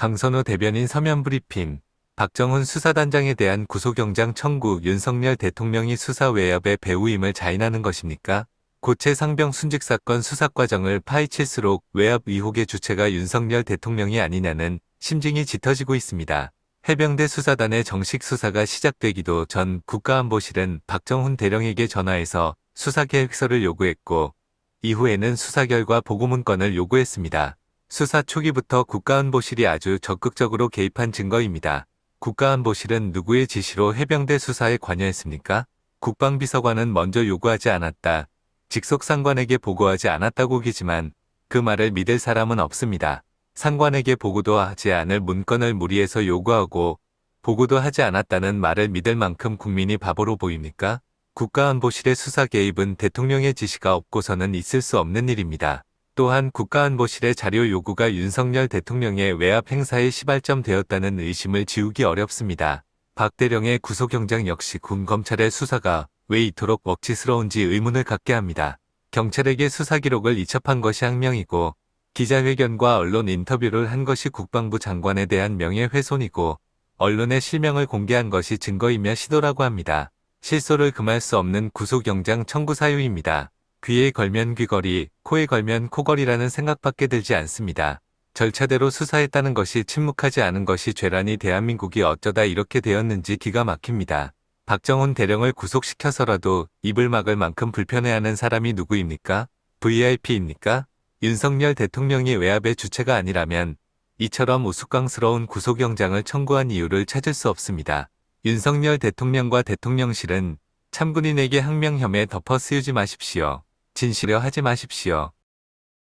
강선우 대변인 서면 브리핑. 박정훈 수사단장에 대한 구속영장 청구 윤석열 대통령이 수사 외압의 배후임을 자인하는 것입니까? 고체 상병 순직 사건 수사 과정을 파헤칠수록 외압 의혹의 주체가 윤석열 대통령이 아니냐는 심증이 짙어지고 있습니다. 해병대 수사단의 정식 수사가 시작되기도 전 국가안보실은 박정훈 대령에게 전화해서 수사 계획서를 요구했고 이후에는 수사 결과 보고문건을 요구했습니다. 수사 초기부터 국가안보실이 아주 적극적으로 개입한 증거입니다. 국가안보실은 누구의 지시로 해병대 수사에 관여했습니까? 국방비서관은 먼저 요구하지 않았다. 직속 상관에게 보고하지 않았다고 기지만 그 말을 믿을 사람은 없습니다. 상관에게 보고도 하지 않을 문건을 무리해서 요구하고 보고도 하지 않았다는 말을 믿을 만큼 국민이 바보로 보입니까? 국가안보실의 수사 개입은 대통령의 지시가 없고서는 있을 수 없는 일입니다. 또한 국가안보실의 자료 요구가 윤석열 대통령의 외압 행사의 시발점 되었다는 의심을 지우기 어렵습니다. 박 대령의 구속영장 역시 군 검찰의 수사가 왜 이토록 억지스러운지 의문을 갖게 합니다. 경찰에게 수사 기록을 이첩한 것이 항명이고 기자회견과 언론 인터뷰를 한 것이 국방부 장관에 대한 명예훼손이고 언론의 실명을 공개한 것이 증거이며 시도라고 합니다. 실소를 금할 수 없는 구속영장 청구 사유입니다. 귀에 걸면 귀걸이, 코에 걸면 코걸이라는 생각밖에 들지 않습니다. 절차대로 수사했다는 것이 침묵하지 않은 것이 죄라니 대한민국이 어쩌다 이렇게 되었는지 기가 막힙니다. 박정훈 대령을 구속시켜서라도 입을 막을 만큼 불편해하는 사람이 누구입니까? VIP입니까? 윤석열 대통령이 외압의 주체가 아니라면 이처럼 우스꽝스러운 구속영장을 청구한 이유를 찾을 수 없습니다. 윤석열 대통령과 대통령실은 참군인에게 항명 혐의 덮어 쓰우지 마십시오. 진실여 하지 마십시오.